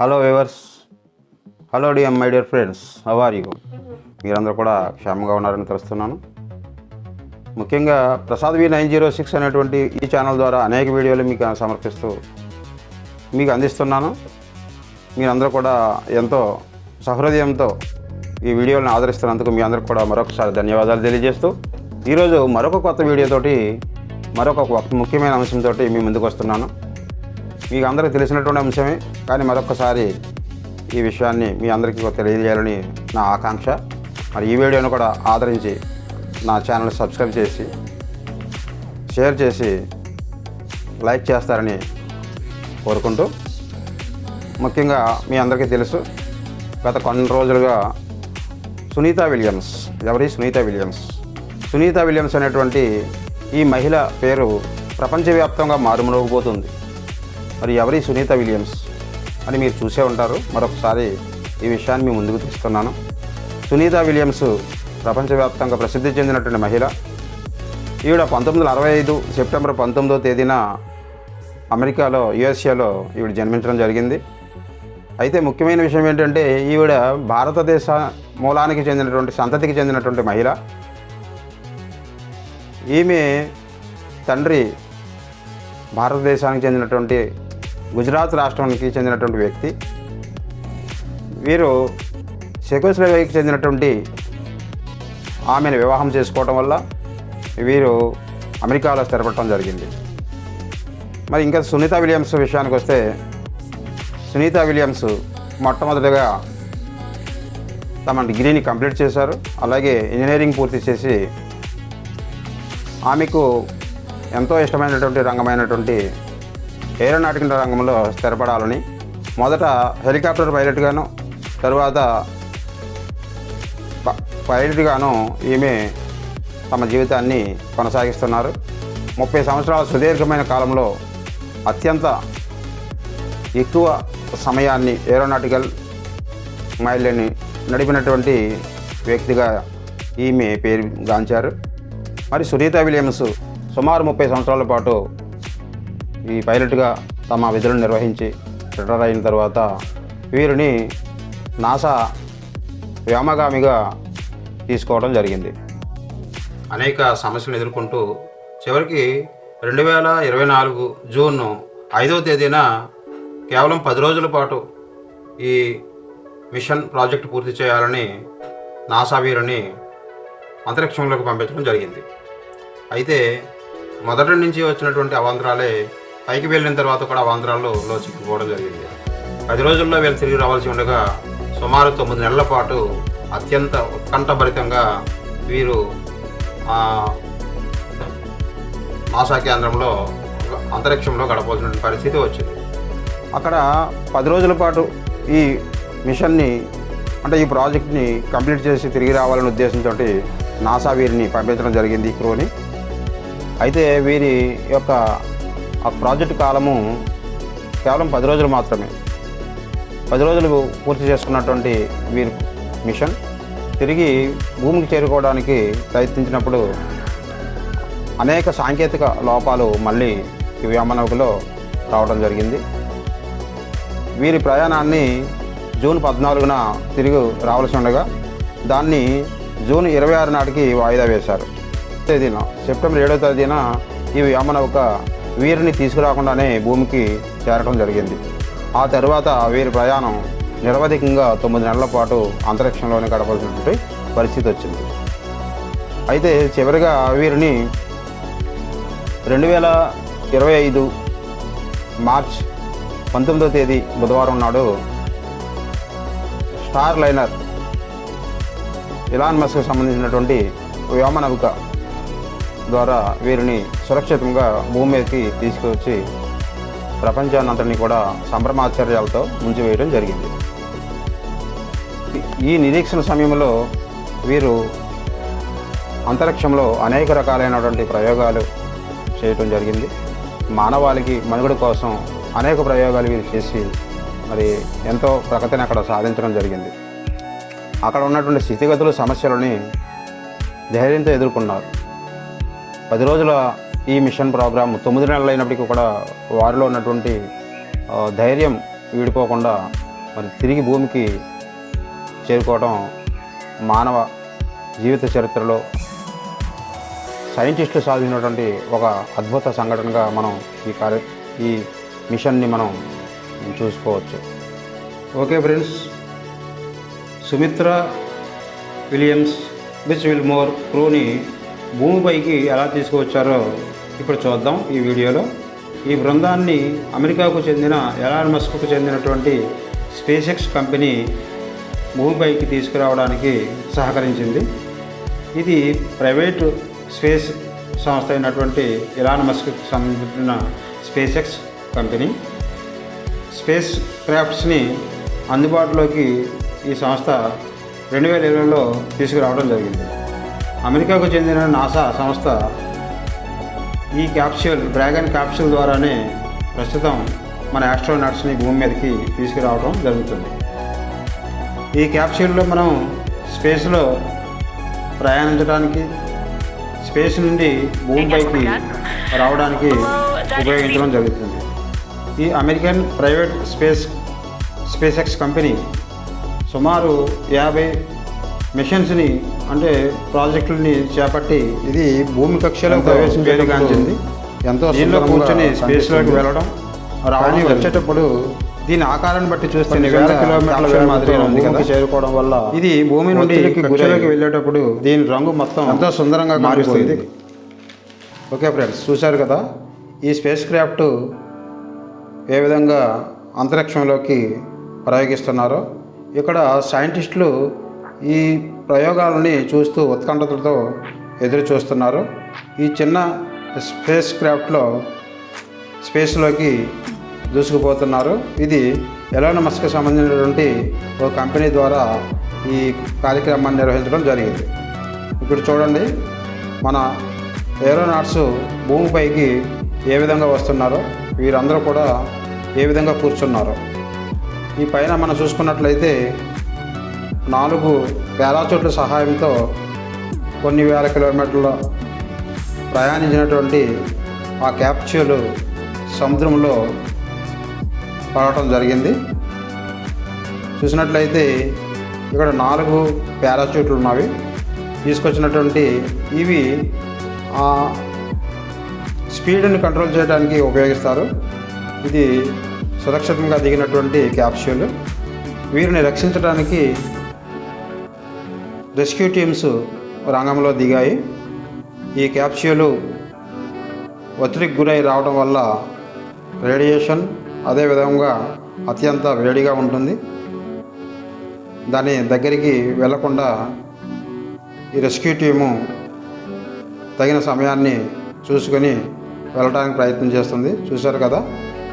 Hello viewers hello DM my dear friends how are you మీరందరూ కూడా క్షేమంగా ఉన్నారని తెలుస్తున్నాను. ముఖ్యంగా Prasad V nine zero six అనేటువంటి ఈ ఛానల్ ద్వారా అనేక వీడియోలు మీకు సమర్పిస్తూ మీకు అందిస్తున్నాను. మీరందరూ కూడా ఎంతో సహృదయంతో ఈ వీడియోలను ఆదరిస్తున్నందుకు మీ అందరికి కూడా మరొకసారి ధన్యవాదాలు తెలియజేస్తూ ఈరోజు మరొక కొత్త వీడియోతోటి మరొక ముఖ్యమైన అంశంతో మీ ముందుకు వస్తున్నాను. మీకు అందరికీ తెలిసినటువంటి అంశమే కానీ మరొకసారి ఈ విషయాన్ని మీ అందరికీ తెలియజేయాలని నా ఆకాంక్ష. మరి ఈ వీడియోను కూడా ఆదరించి నా ఛానల్ సబ్స్క్రైబ్ చేసి షేర్ చేసి లైక్ చేస్తారని కోరుకుంటూ ముఖ్యంగా మీ అందరికీ తెలుసు గత కొన్ని రోజులుగా సునీత విలియమ్స్ ఎవరి సునీత విలియమ్స్? సునీత విలియమ్స్ అనేటువంటి ఈ మహిళ పేరు ప్రపంచవ్యాప్తంగా మారుమోగిపోతుంది మరి ఎవరి సునీత విలియమ్స్ అని మీరు చూసే ఉంటారు. మరొకసారి ఈ విషయాన్ని మీ ముందుకు తీస్తున్నాను. సునీత విలియమ్స్ ప్రపంచవ్యాప్తంగా ప్రసిద్ధి చెందినటువంటి మహిళ. ఈవిడ పంతొమ్మిది వందల అరవై ఐదు సెప్టెంబర్ పంతొమ్మిదో తేదీన అమెరికాలో యుఎస్ఏలో ఈవిడ జన్మించడం జరిగింది. అయితే ముఖ్యమైన విషయం ఏంటంటే ఈవిడ భారతదేశ మూలానికి చెందినటువంటి సంతతికి చెందినటువంటి మహిళ. ఈమె తండ్రి భారతదేశానికి చెందినటువంటి గుజరాత్ రాష్ట్రానికి చెందినటువంటి వ్యక్తి. వీరు చెకోస్లోవేకి చెందినటువంటి ఆమెను వివాహం చేసుకోవటం వల్ల వీరు అమెరికాలో స్థిరపడటం జరిగింది. మరి ఇంకా సునీత విలియమ్స్ విషయానికి వస్తే సునీత విలియమ్స్ మొట్టమొదటిగా తమ డిగ్రీని కంప్లీట్ చేశారు. అలాగే ఇంజనీరింగ్ పూర్తి చేసి ఆమెకు ఎంతో ఇష్టమైనటువంటి రంగమైనటువంటి ఏరోనాటికల్ రంగంలో స్థిరపడాలని మొదట హెలికాప్టర్ పైలట్గాను తరువాత ప- పైలట్గాను ఈమె తమ జీవితాన్ని కొనసాగిస్తున్నారు. ముప్పై సంవత్సరాల సుదీర్ఘమైన కాలంలో అత్యంత ఎక్కువ సమయాన్ని ఏరోనాటికల్ మైళ్ళని నడిపినటువంటి వ్యక్తిగా ఈమె పేరు గాంచారు. మరి సునీత విలియమ్స్ సుమారు ముప్పై సంవత్సరాల పాటు ఈ పైలట్గా తమ విధులను నిర్వహించి రిటైర్ అయిన తర్వాత వీరిని నాసా వ్యోమగామిగా తీసుకోవడం జరిగింది. అనేక సమస్యలు ఎదుర్కొంటూ చివరికి రెండు వేల ఇరవై నాలుగు జూన్ ఐదవ తేదీన కేవలం పది రోజుల పాటు ఈ మిషన్ ప్రాజెక్ట్ పూర్తి చేయాలని నాసా వీరిని అంతరిక్షంలోకి పంపించడం జరిగింది. అయితే మొదటి నుంచి వచ్చినటువంటి అవాంతరాలే పైకి వెళ్ళిన తర్వాత కూడా అవాంతరాల్లో చిక్కుకోవడం జరిగింది. పది రోజుల్లో వీళ్ళు తిరిగి రావాల్సి ఉండగా సుమారు తొమ్మిది నెలల పాటు అత్యంత ఉత్కంఠభరితంగా వీరు నాసా కేంద్రంలో అంతరిక్షంలో గడపాల్సిన పరిస్థితి వచ్చింది. అక్కడ పది రోజుల పాటు ఈ మిషన్ని అంటే ఈ ప్రాజెక్ట్ని కంప్లీట్ చేసి తిరిగి రావాలనే ఉద్దేశంతో నాసా వీరిని పంపించడం జరిగింది ఈ క్రూని. అయితే వీరి యొక్క ఆ ప్రాజెక్ట్ కాలము కేవలం పది రోజులు మాత్రమే. పది రోజులు పూర్తి చేసుకున్నటువంటి వీరి మిషన్. తిరిగి భూమికి చేరుకోవడానికి ప్రయత్నించినప్పుడు అనేక సాంకేతిక లోపాలు మళ్ళీ ఈ వ్యోమనౌకలో రావడం జరిగింది. వీరి ప్రయాణాన్ని జూన్ పద్నాలుగున తిరిగి రావాల్సి ఉండగా దాన్ని జూన్ ఇరవై ఆరు నాటికి వాయిదా వేశారు. తేదీన సెప్టెంబర్ ఏడవ తేదీన ఈ వ్యోమనౌక వీరిని తీసుకురాకుండానే భూమికి చేరడం జరిగింది. ఆ తర్వాత వీరి ప్రయాణం నిరవధికంగా తొమ్మిది నెలల పాటు అంతరిక్షంలోనే గడపాల్సినటువంటి పరిస్థితి వచ్చింది. అయితే చివరిగా వీరిని రెండు వేల ఇరవై ఐదు మార్చ్ పంతొమ్మిదో తేదీ బుధవారం నాడు స్టార్ లైనర్ ఇలాన్ మస్క్ సంబంధించినటువంటి వ్యోమనౌక ద్వారా వీరిని సురక్షితంగా భూమి మీదకి తీసుకువచ్చి ప్రపంచాన్నంతటినీ కూడా సంభ్రమాశ్చర్యాలతో ముంచివేయడం జరిగింది. ఈ నిరీక్షణ సమయంలో వీరు అంతరిక్షంలో అనేక రకాలైనటువంటి ప్రయోగాలు చేయటం జరిగింది. మానవాళికి మనుగడ కోసం అనేక ప్రయోగాలు వీరు చేసి మరి ఎంతో ప్రగతిని అక్కడ సాధించడం జరిగింది. అక్కడ ఉన్నటువంటి స్థితిగతులు సమస్యలని ధైర్యంతో ఎదుర్కొన్నారు. పది రోజుల ఈ మిషన్ ప్రోగ్రామ్ తొమ్మిది నెలలు అయినప్పటికీ కూడా వారిలో ఉన్నటువంటి ధైర్యం వీడిపోకుండా మరి తిరిగి భూమికి చేరుకోవడం మానవ జీవిత చరిత్రలో సైంటిస్టులు సాధించినటువంటి ఒక అద్భుత సంఘటనగా మనం ఈ కార్య ఈ మిషన్ని మనం చూసుకోవచ్చు. Okay friends Sumitra Williams Butch Wilmore క్రూని భూమిపైకి ఎలా తీసుకువచ్చారో ఇప్పుడు చూద్దాం ఈ వీడియోలో. ఈ బృందాన్ని అమెరికాకు చెందిన ఎలాన్ మస్క్కు చెందినటువంటి స్పేస్ ఎక్స్ కంపెనీ భూమిపైకి తీసుకురావడానికి సహకరించింది. ఇది ప్రైవేటు స్పేస్ సంస్థ అయినటువంటి ఇలాన్ మస్క్కి సంబంధించిన స్పేస్ ఎక్స్ కంపెనీ. స్పేస్ క్రాఫ్ట్స్ని అందుబాటులోకి ఈ సంస్థ రెండు వేల ఇరవైలో తీసుకురావడం జరిగింది. అమెరికాకు చెందిన నాసా సంస్థ ఈ క్యాప్స్యూల్ డ్రాగన్ క్యాప్స్యూల్ ద్వారానే ప్రస్తుతం మన ఆస్ట్రోనాట్స్ని భూమి మీదకి తీసుకురావడం జరుగుతుంది. ఈ క్యాప్స్యూల్లో మనం స్పేస్లో ప్రయాణించడానికి స్పేస్ నుండి భూమిపైకి రావడానికి ఉపయోగించడం జరుగుతుంది. ఈ American private space SpaceX company సుమారు యాభై మిషన్స్ని అంటే ప్రాజెక్టులని చేపట్టి ఇది భూమి కక్షలో ప్రవేశించేదిగాంచింది ఎంతో దీనిలో కూర్చొని స్పేస్లోకి వెళ్ళడం రావడం వచ్చేటప్పుడు దీని ఆకారాన్ని బట్టి చూస్తే వేల కిలోమీటర్ల మాదిరిగా ఉంది కదా. చేరుకోవడం వల్ల ఇది భూమి నుండి కక్షలోకి వెళ్ళేటప్పుడు దీని రంగు మొత్తం ఎంతో సుందరంగా మారిపోయింది. ఓకే ఫ్రెండ్స్ చూశారు కదా? ఈ స్పేస్ క్రాఫ్ట్ ఏ విధంగా అంతరిక్షంలోకి ప్రయోగిస్తున్నారో. ఇక్కడ సైంటిస్టులు ఈ ప్రయోగాలని చూస్తూ ఉత్కంఠతతో ఎదురు చూస్తున్నారు. ఈ చిన్న స్పేస్ క్రాఫ్ట్లో స్పేస్లోకి దూసుకుపోతున్నారు. ఇది ఎలాన్ మస్క్ సంబంధించినటువంటి ఒక కంపెనీ ద్వారా ఈ కార్యక్రమాన్ని నిర్వహించడం జరిగింది. ఇప్పుడు చూడండి మన ఏరోనాట్స్ భూమిపైకి ఏ విధంగా వస్తున్నారో వీరందరూ కూడా ఏ విధంగా కూర్చున్నారో. ఈ పైన మనం చూసుకున్నట్లయితే నాలుగు పారాచూట్ల సహాయంతో కొన్ని వేల కిలోమీటర్ల ప్రయాణించినటువంటి ఆ క్యాప్చ్యూల్ సముద్రంలో పడటం జరిగింది. చూసినట్లయితే ఇక్కడ నాలుగు పారాచూట్లు ఉన్నవి. తీసుకొచ్చినటువంటి ఇవి ఆ స్పీడ్ని కంట్రోల్ చేయడానికి ఉపయోగిస్తారు. ఇది సురక్షితంగా దిగినటువంటి క్యాప్సూల్ వీరిని రక్షించడానికి రెస్క్యూ టీమ్స్ రంగంలో దిగాయి. ఈ క్యాప్సూలు ఒత్తిడికి గురై రావడం వల్ల రేడియేషన్ అదేవిధంగా అత్యంత వేడిగా ఉంటుంది. దాని దగ్గరికి వెళ్ళకుండా ఈ రెస్క్యూ టీము తగిన సమయాన్ని చూసుకొని వెళ్ళడానికి ప్రయత్నం చేస్తుంది. చూశారు కదా?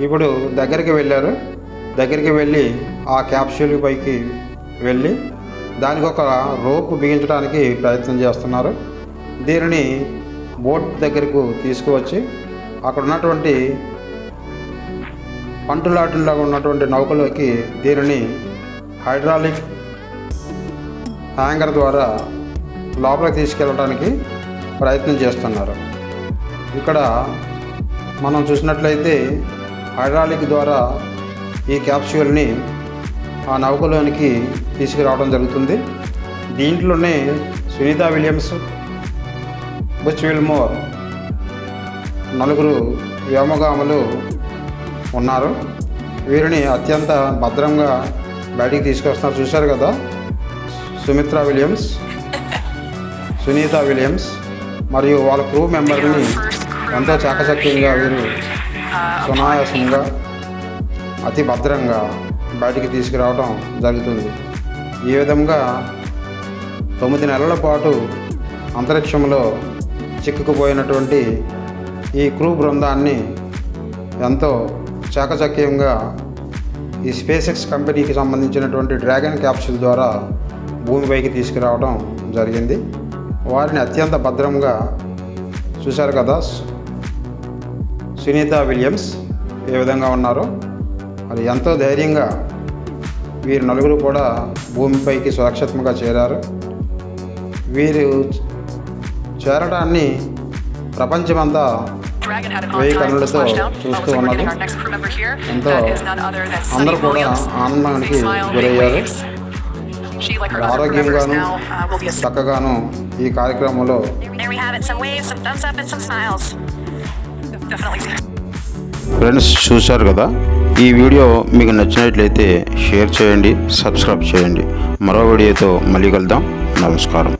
ఇప్పుడు దగ్గరికి వెళ్ళారు. దగ్గరికి వెళ్ళి ఆ క్యాప్సూల్ పైకి వెళ్ళి దానికి ఒక రోప్ బిగించడానికి ప్రయత్నం చేస్తున్నారు. దీనిని బోట్ దగ్గరకు తీసుకువచ్చి అక్కడ ఉన్నటువంటి పంటులాటిలాగా ఉన్నటువంటి నౌకలోకి దీనిని హైడ్రాలిక్ హ్యాంగర్ ద్వారా లోపలికి తీసుకెళ్ళడానికి ప్రయత్నం చేస్తున్నారు. ఇక్కడ మనం చూసినట్లయితే హైడ్రాలిక్ ద్వారా ఈ క్యాప్సూల్ని ఆ నౌకలోనికి తీసుకురావడం జరుగుతుంది. దీంట్లోనే సునీత విలియమ్స్ బుచ్ విల్మోర్ నలుగురు వ్యోమగాములు ఉన్నారు. వీరిని అత్యంత భద్రంగా బయటికి తీసుకొస్తున్నారు. చూశారు కదా? సుమిత్ర విలియమ్స్ సునీత విలియమ్స్ మరియు వాళ్ళ క్రూ మెంబర్ని ఎంతో చాకచక్యంగా వీరు సునాయాసంగా అతి భద్రంగా బయటికి తీసుకురావడం జరుగుతుంది. ఈ విధంగా తొమ్మిది నెలల పాటు అంతరిక్షంలో చిక్కుకుపోయినటువంటి ఈ క్రూ బృందాన్ని ఎంతో చాకచక్యంగా ఈ స్పేసెక్స్ కంపెనీకి సంబంధించినటువంటి డ్రాగన్ క్యాప్సూల్ ద్వారా భూమిపైకి తీసుకురావడం జరిగింది. వారిని అత్యంత భద్రంగా చూశారు కదా సునీత విలియమ్స్ ఏ విధంగా ఉన్నారో. మరి ఎంతో ధైర్యంగా వీరు నలుగురు కూడా భూమిపైకి సురక్షితంగా చేరారు. వీరు చేరడాన్ని ప్రపంచమంతా వెయ్యి కన్నులతో చూస్తూ ఉన్నారు ఎంతో అందరూ కూడా ఆనందానికి గురయ్యారు. ఆరోగ్యంగాను చక్కగాను ఈ కార్యక్రమంలో ఫ్రెండ్స్ చూశారు కదా? ఈ వీడియో మీకు నచ్చినట్లయితే షేర్ చేయండి సబ్స్క్రైబ్ చేయండి. మరో వీడియోతో మళ్ళీ కలుద్దాం. నమస్కారం.